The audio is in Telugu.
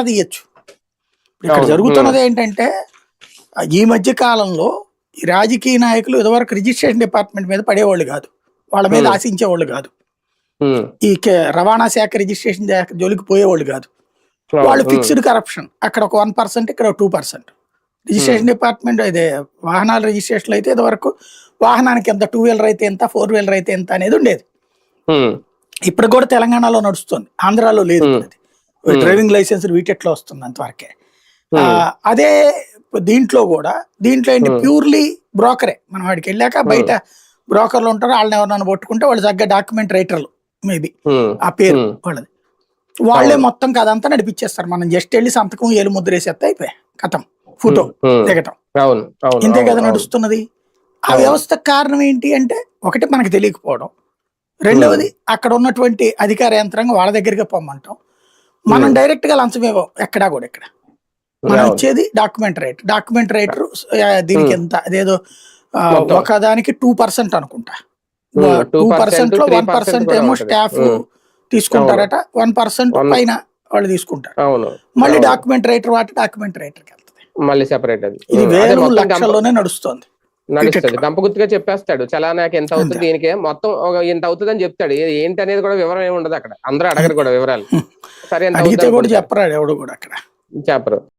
తీయచ్చు ఇక్కడ. జరుగుతున్నది ఏంటంటే ఈ మధ్య కాలంలో ఈ రాజకీయ నాయకులు ఇదివరకు రిజిస్ట్రేషన్ డిపార్ట్మెంట్ మీద పడేవాళ్ళు కాదు. వాళ్ళ మీద. ఆశించేవాళ్ళు కాదు. ఈ రవాణా శాఖ రిజిస్ట్రేషన్ శాఖ జోలికి పోయేవాళ్ళు కాదు. వాళ్ళు ఫిక్స్డ్ కరప్షన్. అక్కడ ఒక వన్ పర్సెంట్ ఇక్కడ టూ పర్సెంట్. రిజిస్ట్రేషన్ డిపార్ట్మెంట్ ఇదే వాహనాల రిజిస్ట్రేషన్ అయితే ఇదివరకు వాహనానికి ఎంత టూ వీలర్ అయితే ఎంత ఫోర్ వీలర్ అయితే ఎంత అనేది ఉండేది. ఇప్పుడు కూడా తెలంగాణలో నడుస్తుంది. ఆంధ్రాలో లేదు. అది డ్రైవింగ్ లైసెన్స్ వీటిట్లో వస్తుంది అంతవరకే? అదే దీంట్లో కూడా దీంట్లో ఏంటి. ప్యూర్లీ బ్రోకరే. మనం వాడికి వెళ్ళాక బయట బ్రోకర్లు ఉంటారు వాళ్ళని ఎవరన్నా పట్టుకుంటే వాళ్ళు తగ్గ డాక్యుమెంట్ రైటర్లు మేబీ. ఆ పేరు. వాళ్ళది. వాళ్ళే. మొత్తం కదంతా నడిపించేస్తారు మనం జస్ట్ వెళ్ళి సంతకం ఏలు ముద్ర వేసేస్తే అయిపోయాయి. కథం. ఫోటో దిగటం. ఇంతే కదా. నడుస్తున్నది. ఆ అవును. వ్యవస్థకు కారణం ఏంటి అంటే ఒకటి మనకు తెలియకపోవడం. రెండవది అక్కడ ఉన్నటువంటి అధికార యంత్రాంగం వాళ్ళ దగ్గరికి పొమ్మంటాం మనం Hmm. డైరెక్ట్గా లంచం ఇవ్వం ఎక్కడా కూడా ఇక్కడ మనం అవును. ఇచ్చేది డాక్యుమెంట్ రైట్ డాక్యుమెంట్ రైటర్ దీనికి Hmm. ఎంత అదేదో ఆ, మొత్తం. ఒక దానికి టూ పర్సెంట్ అనుకుంటా Hmm, టూ 2%, పర్సెంట్లో వన్ 3% పర్సెంట్ ఏమో. Staff Hmm. తీసుకుంటారట వన్ పర్సెంట్ పైన వాళ్ళు తీసుకుంటారు మళ్ళీ. డాక్యుమెంట్ రైటర్ వాటి డాక్యుమెంట్ రైటర్కి వెళ్తుంది మళ్ళీ సెపరేట్ అది ఇది గంప- లక్షల్లోనే నడుస్తుంది నడుస్తుంది ఇట్లా. గంప గుర్తుగా చెప్పేస్తాడు చలానాకి ఎంత అవుతుంది. దీనికి మొత్తం ఇంత అవుతుంది అని చెప్తాడు ఏంటి అనేది కూడా వివరం ఏమి ఉండదు అక్కడ అందరూ అడగరు కూడా వివరాలు సరే ఎంత కూడా అనుకుంటారు. చెప్పరాడు ఎవడు కూడా అక్కడ చెప్పరు